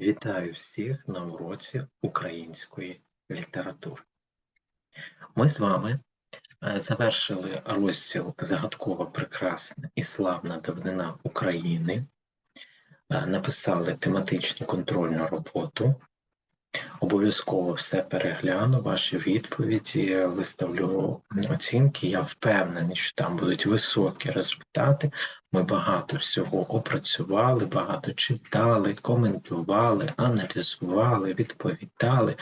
Вітаю всіх на уроці української літератури. Ми з вами е, завершили розділ Загадкова прекрасна і славна давнина України, е, написали тематичну контрольну роботу. Обов'язково все перегляну, ваші відповіді, виставлю оцінки. Я впевнений, що там будуть високі результати. Ми багато всього опрацювали, багато читали, коментували, аналізували, відповідали,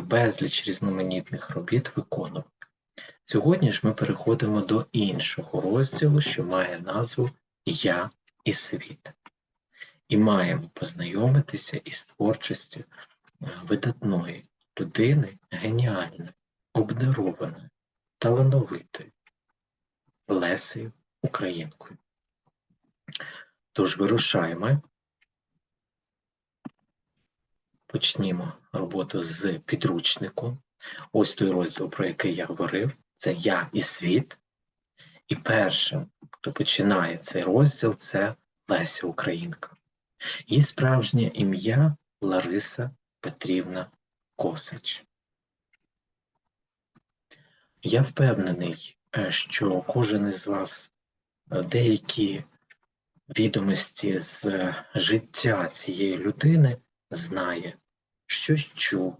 безліч різноманітних робіт виконували. Сьогодні ж ми переходимо до іншого розділу, що має назву Я і світ. І маємо познайомитися із творчістю видатної людини, геніальної, обдарованої, талановитої Лесею Українкою. Тож вирушаємо. Почнімо роботу з підручником. Ось той розділ, про який я говорив, це Я і світ. І першим, хто починає цей розділ, це Леся Українка. Її справжнє ім'я Лариса Петрівна Косач. Я впевнений, е, що кожен із вас е, деякі відомості з життя цієї людини знає, щось чув,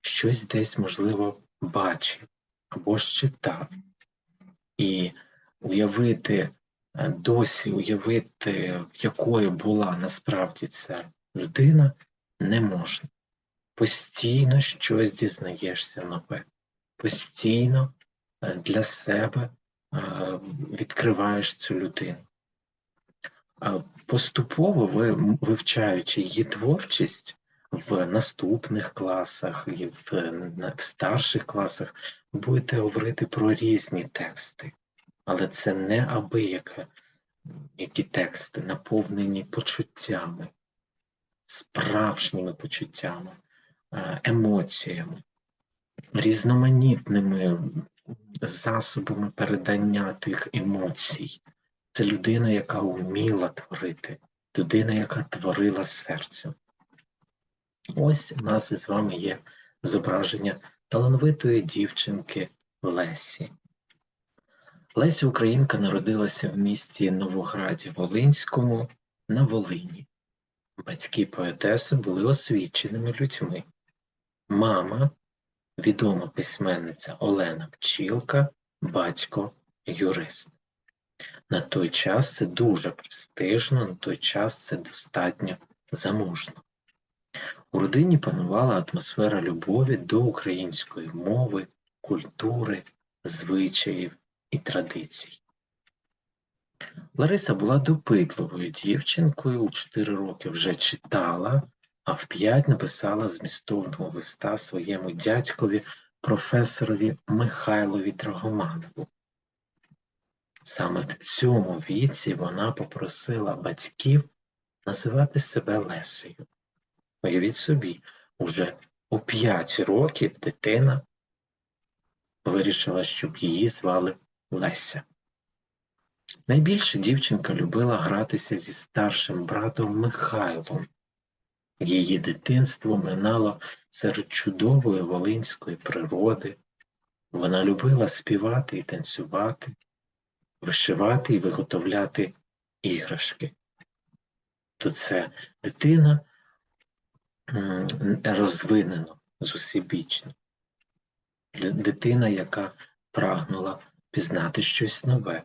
щось десь, можливо, бачив або ж читав. І уявити, е, досі уявити, якою була насправді ця людина, не можна. Постійно щось дізнаєшся нове, постійно е, для себе е, відкриваєш цю людину. Поступово ви, вивчаючи її творчість в наступних класах і в, в старших класах, будете говорити про різні тексти, але це не абияке які тексти, наповнені почуттями, справжніми почуттями, е, емоціями, різноманітними засобами передання тих емоцій. Це людина, яка вміла творити, людина, яка творила серцем. Ось у нас із вами є зображення талановитої дівчинки Лесі. Леся Українка народилася в місті Новограді Волинському на Волині. Батьки поетеси були освіченими людьми. Мама, відома письменниця Олена Пчілка, батько юрист. На той час це дуже престижно, на той час це достатньо заможно. У родині панувала атмосфера любові до української мови, культури, звичаїв і традицій. Лариса була допитливою дівчинкою, у 4 роки вже читала, а в 5 написала змістовного листа своєму дядькові професорові Михайлові Драгоманову. Саме в цьому віці вона попросила батьків називати себе Лесею. Уявіть собі, уже у 5 років дитина вирішила, щоб її звали Леся. Найбільше дівчинка любила гратися зі старшим братом Михайлом. Її дитинство минало серед чудової волинської природи. Вона любила співати і танцювати, вишивати і виготовляти іграшки. То це дитина розвинена зусібічно. Дитина, яка прагнула пізнати щось нове,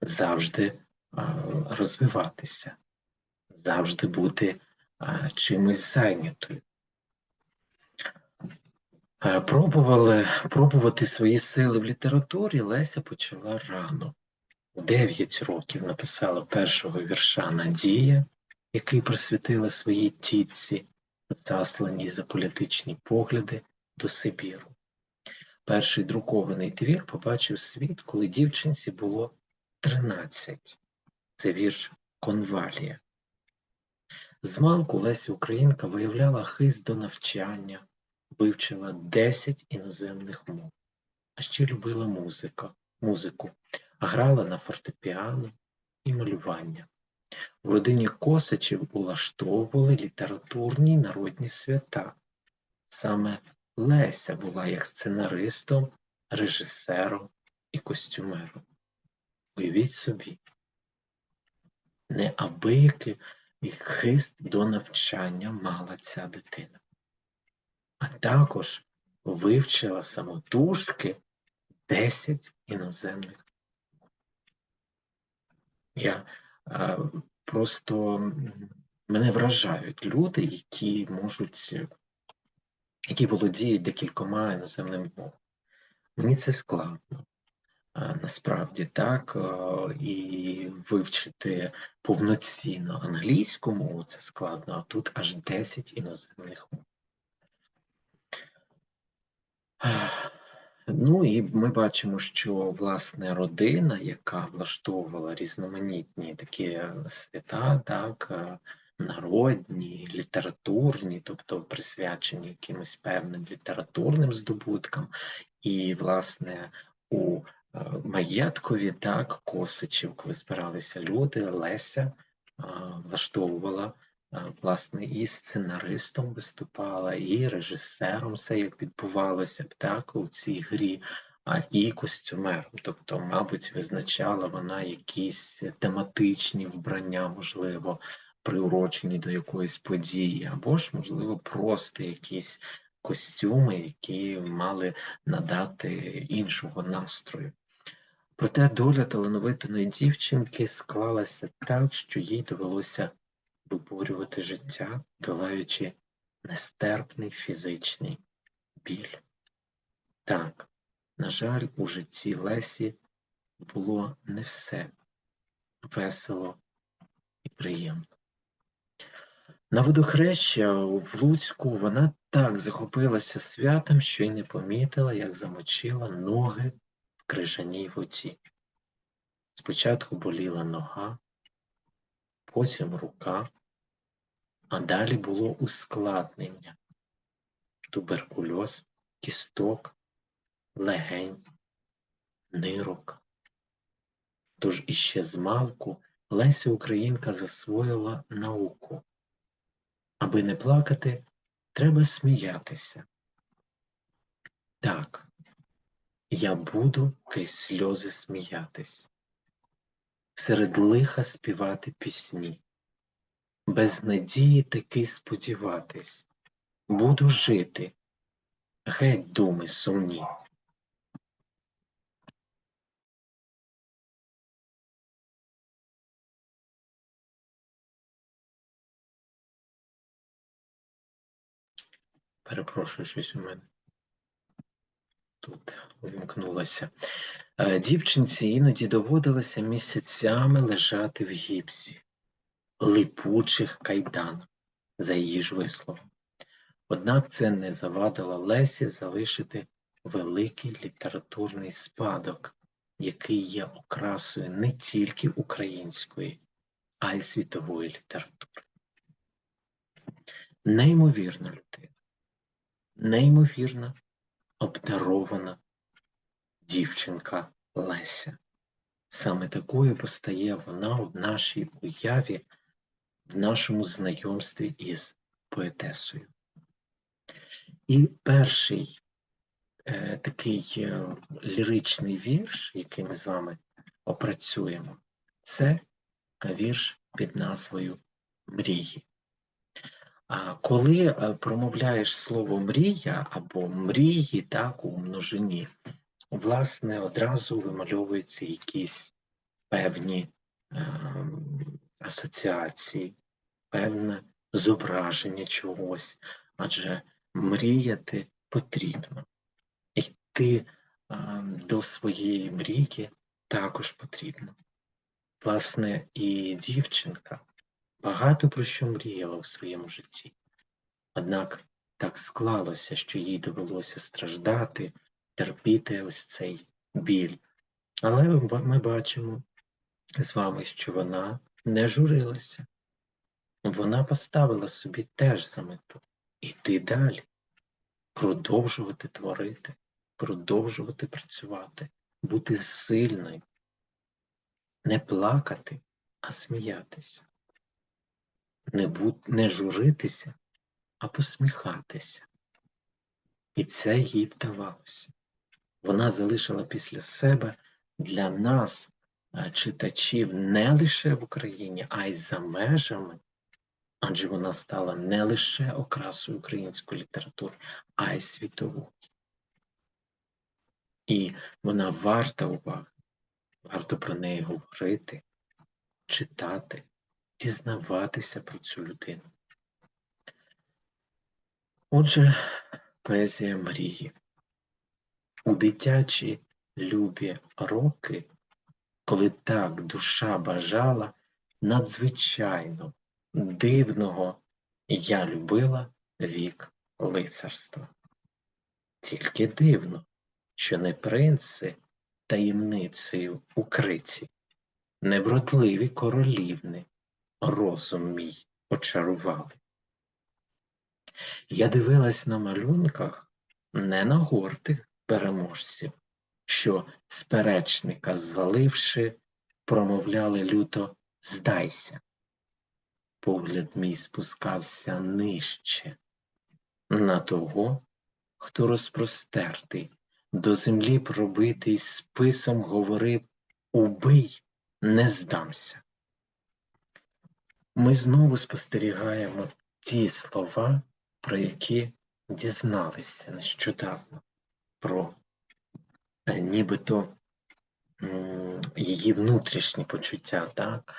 завжди розвиватися, завжди бути чимось зайнятою. Пробували пробувати свої сили в літературі Леся почала рано. У 9 років написала першого вірша Надія, який присвятила своїй тітці, засланій за політичні погляди до Сибіру. Перший друкований твір побачив світ, коли дівчинці було 13. Це вірш Конвалія. Змалку Леся Українка виявляла хист до навчання, вивчила 10 іноземних мов, а ще любила музика, музику, грала на фортепіано і малювання. В родині Косачів улаштовували літературні народні свята. Саме Леся була як сценаристом, режисером і костюмером. Уявіть собі, неабиякий хист до навчання мала ця дитина. А також вивчила самотужки 10 іноземних. Я а, просто мене вражають люди, які можуть, які володіють декількома іноземними мовами. Мені це складно. Насправді так, і вивчити повноцінно англійську мову це складно, а тут аж 10 іноземних мов. Ну і ми бачимо, що власне родина, яка влаштовувала різноманітні такі свята, так, народні, літературні, тобто присвячені якимось певним літературним здобуткам, і, власне, у маєткові так, Косичів, коли збиралися люди, Леся влаштовувала власне, і сценаристом виступала, і режисером все як відбувалося б так у цій грі, а і костюмером. Тобто, мабуть, визначала вона якісь тематичні вбрання, можливо, приурочені до якоїсь події, або ж, можливо, просто якісь костюми, які мали надати іншого настрою. Проте доля талановитої дівчинки склалася так, що їй довелося виборювати життя, долаючи нестерпний фізичний біль. Так, на жаль, у житті Лесі було не все весело і приємно. На водохреща в Луцьку вона так захопилася святом, що й не помітила, як замочила ноги в крижаній воді. Спочатку боліла нога, потім рука, а далі було ускладнення, туберкульоз, кісток, легень, нирок. Тож іще змалку Леся Українка засвоїла науку. Аби не плакати, треба сміятися. Так, я буду крізь сльози сміятись, серед лиха співати пісні без надії таки сподіватись, буду жити, геть думи сумні. Перепрошую, щось у мене тут вимкнулося. Е, дівчинці іноді доводилося місяцями лежати в гіпсі липучих кайдан, за її ж висловом. Однак це не завадило Лесі залишити великий літературний спадок, який є окрасою не тільки української, а й світової літератури. Неймовірна людина, неймовірна обдарована дівчинка Леся. Саме такою постає вона в нашій уяві в нашому знайомстві із поетесою. І перший е, такий е, ліричний вірш, який ми з вами опрацюємо, це вірш під назвою Мрії. Коли е, промовляєш слово мрія або мрії, так, у множині, власне, одразу вимальовуються якісь певні е, асоціації, певне зображення чогось, адже мріяти потрібно. Йти а, до своєї мрії також потрібно. Власне, і дівчинка багато про що мріяла в своєму житті. Однак так склалося, що їй довелося страждати, терпіти ось цей біль. Але ми бачимо з вами, що вона не журилася. Вона поставила собі теж за мету іти далі, продовжувати творити, продовжувати працювати, бути сильною, не плакати, а сміятися. Не, будь, не журитися, а посміхатися. І це їй вдавалося. Вона залишила після себе для нас, е, читачів, не лише в Україні, а й за межами, адже вона стала не лише окрасою української літератури, а й світовою. І вона варта уваги, варто про неї говорити, читати, дізнаватися про цю людину. Отже, поезія мрії. У дитячі любі роки, коли так душа бажала, надзвичайно дивного я любила вік лицарства. Тільки дивно, що не принци таємницею укриті, не вродливі королівни розум мій очарували. Я дивилась на малюнках не на гордих переможців, що сперечника зваливши, промовляли люто здайся. Погляд мій спускався нижче на того, хто розпростертий, до землі пробитий списом говорив Убий, не здамся. Ми знову спостерігаємо ті слова, про які дізналися нещодавно, про е, нібито її внутрішні почуття, так?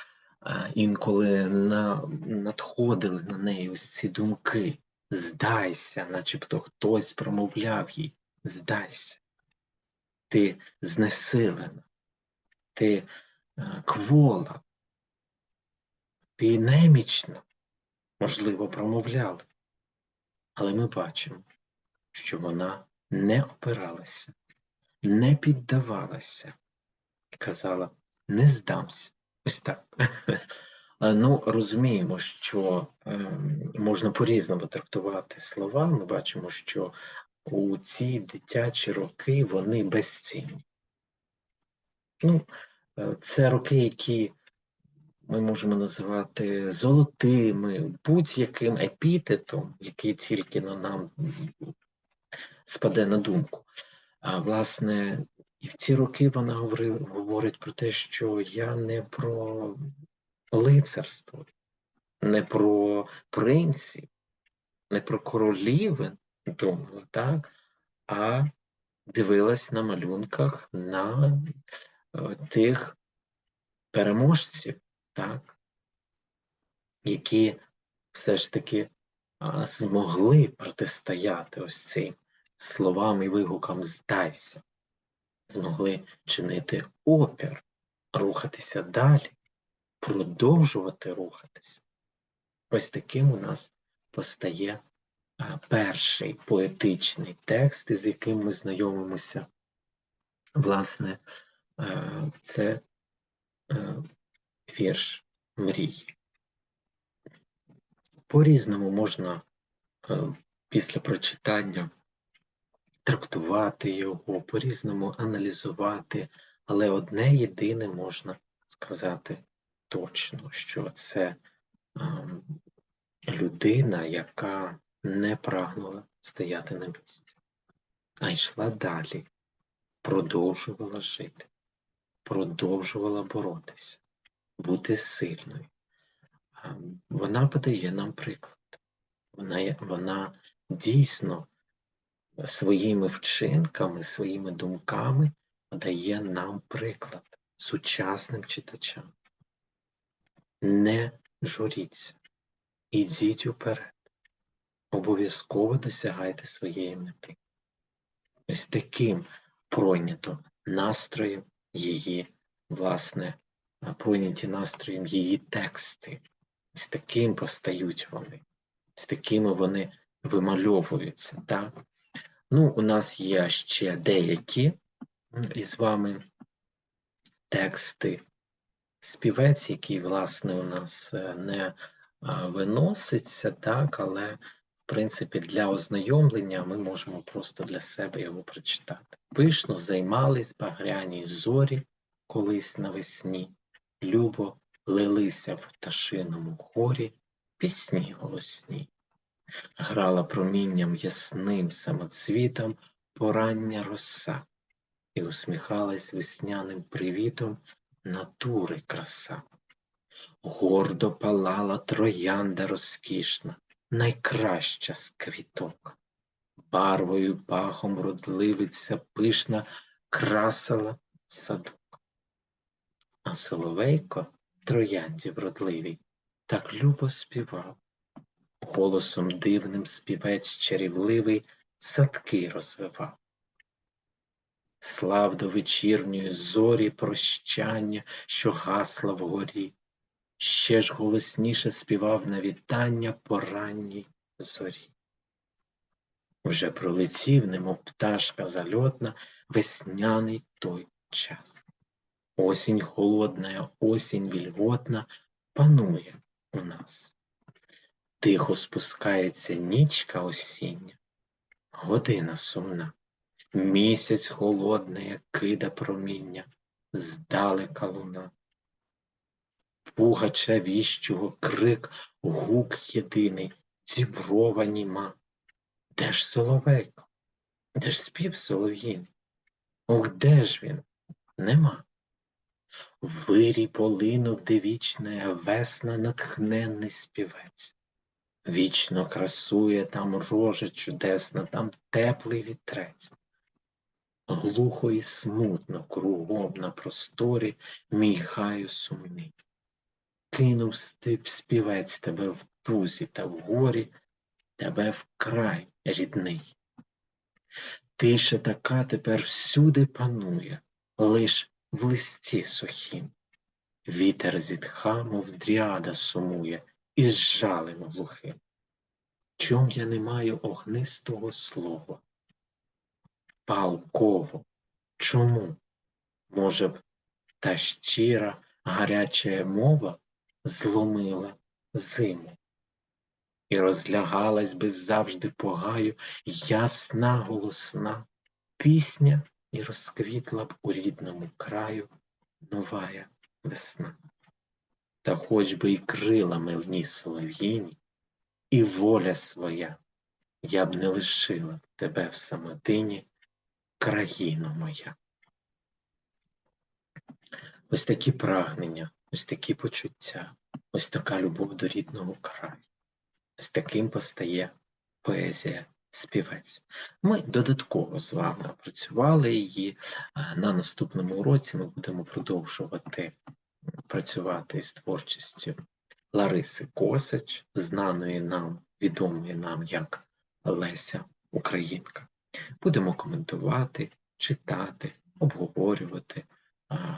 Інколи на, надходили на неї ось ці думки, здайся, начебто хтось промовляв їй, здайся. Ти знесилена, ти е, квола, ти немічна, можливо, промовляли. Але ми бачимо, що вона не опиралася, не піддавалася і казала: не здамся. Ось так. Ну, розуміємо, що е, можна по-різному трактувати слова. Ми бачимо, що у ці дитячі роки вони безцінні. Ну, е, Це роки, які ми можемо називати золотими, будь-яким епітетом, який тільки на нам спаде на думку. А власне, і в ці роки вона говорить про те, що я не про лицарство, не про принців, не про королівин думала, так, а дивилась на малюнках на е, тих переможців, так, які все ж таки змогли протистояти ось цим словам і вигукам здайся, змогли чинити опір, рухатися далі, продовжувати рухатися. Ось таким у нас постає перший поетичний текст, із яким ми знайомимося. Власне, це а, вірш мрії. По-різному можна е, після прочитання трактувати його, по-різному аналізувати, але одне єдине можна сказати точно, що це ем, людина, яка не прагнула стояти на місці, а йшла далі, продовжувала жити, продовжувала боротися бути сильною. Вона подає нам приклад. Вона, Вона дійсно своїми вчинками, своїми думками подає нам приклад сучасним читачам. Не журіться, ідіть уперед, обов'язково досягайте своєї мети. Ось таким пройнято настроєм її, власне, пройняті настроєм її тексти. З таким постають вони, з такими вони вимальовуються. Так? Ну, У нас є ще деякі із вами тексти. Співець, який, власне, у нас е, не виноситься, так, але, в принципі, для ознайомлення ми можемо просто для себе його прочитати. Пишно займались багряні зорі колись навесні любо лилися в пташиному хорі пісні голосні. Грала промінням ясним самоцвітом порання роса і усміхалась весняним привітом натури краса. Гордо палала троянда розкішна, найкраща з квіток. Барвою пахом родливиця пишна красила садок. А соловейко троянді вродливій так любо співав. Голосом дивним співець чарівливий садки розвивав. Слав до вечірньої зорі прощання, що гасла вгорі, ще ж голосніше співав на вітання по ранній зорі. Вже пролетів, немов пташка зальотна, весняний той час. Осінь холодна, осінь вільготна панує у нас. Тихо спускається нічка осіння, година сумна, місяць холодний кида проміння, здалека луна. Пугача віщого крик, гук єдиний, зіброва німа. Де ж соловейко? Де ж спів солов'їн? Ох, де ж він? Нема. Вирій полинув, де вічна весна натхненний співець. Вічно красує там рожа чудесна, там теплий вітрець. Глухо і смутно кругом на просторі мій хаю сумний. Кинув стип співець тебе в тузі та в горі, тебе вкрай рідний. Тиша така тепер всюди панує, лиш в листі сухім. Вітер зітха, мов дріада сумує, із жалем глухим. Чом я не маю огнистого слова? Палково, чому? Може б, та щира гаряча мова зломила зиму і розлягалась би завжди по гаю ясна голосна пісня і розквітла б у рідному краю новая весна. Та хоч би й крила милні солов'їні, і воля своя, я б не лишила тебе в самотині, країно моя. Ось такі прагнення, ось такі почуття, ось така любов до рідного краю. Ось таким постає поезія співець. Ми додатково з вами опрацювали її. На наступному уроці ми будемо продовжувати працювати з творчістю Лариси Косач, знаної нам, відомої нам як Леся Українка. Будемо коментувати, читати, обговорювати,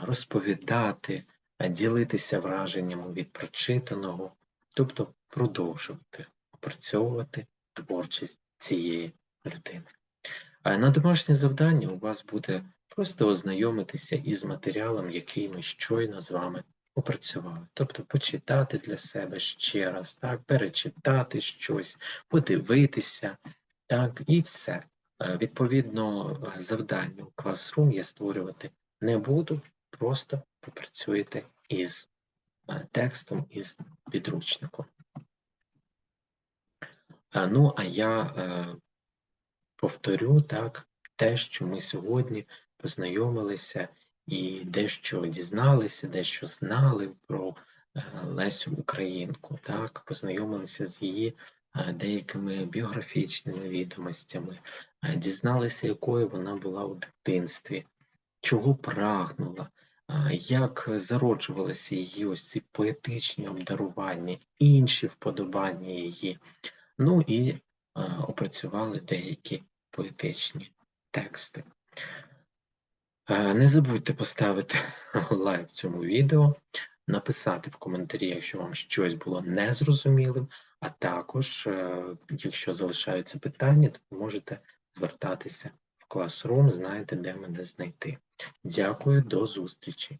розповідати, ділитися враженнями від прочитаного, тобто продовжувати опрацьовувати творчість цієї людини. А на домашнє завдання у вас буде просто ознайомитися із матеріалом, який ми щойно з вами опрацювали. Тобто почитати для себе ще раз, так, перечитати щось, подивитися, так, і все. Е, відповідно, завдання у Classroom я створювати не буду, просто попрацюєте із е, текстом, із підручником. Ну, а я е, повторю так, те, що ми сьогодні познайомилися і дещо дізналися, дещо знали про е, Лесю Українку, так, познайомилися з її е, деякими біографічними відомостями, дізналися, якою вона була у дитинстві, чого прагнула. Як зароджувалися її ось ці поетичні обдарування, інші вподобання її, Ну і опрацювали деякі поетичні тексти. Не забудьте поставити лайк цьому відео, написати в коментарі, якщо вам щось було незрозумілим, а також, е, якщо залишаються питання, то можете звертатися в Classroom, знаєте, де мене знайти. Дякую, до зустрічі!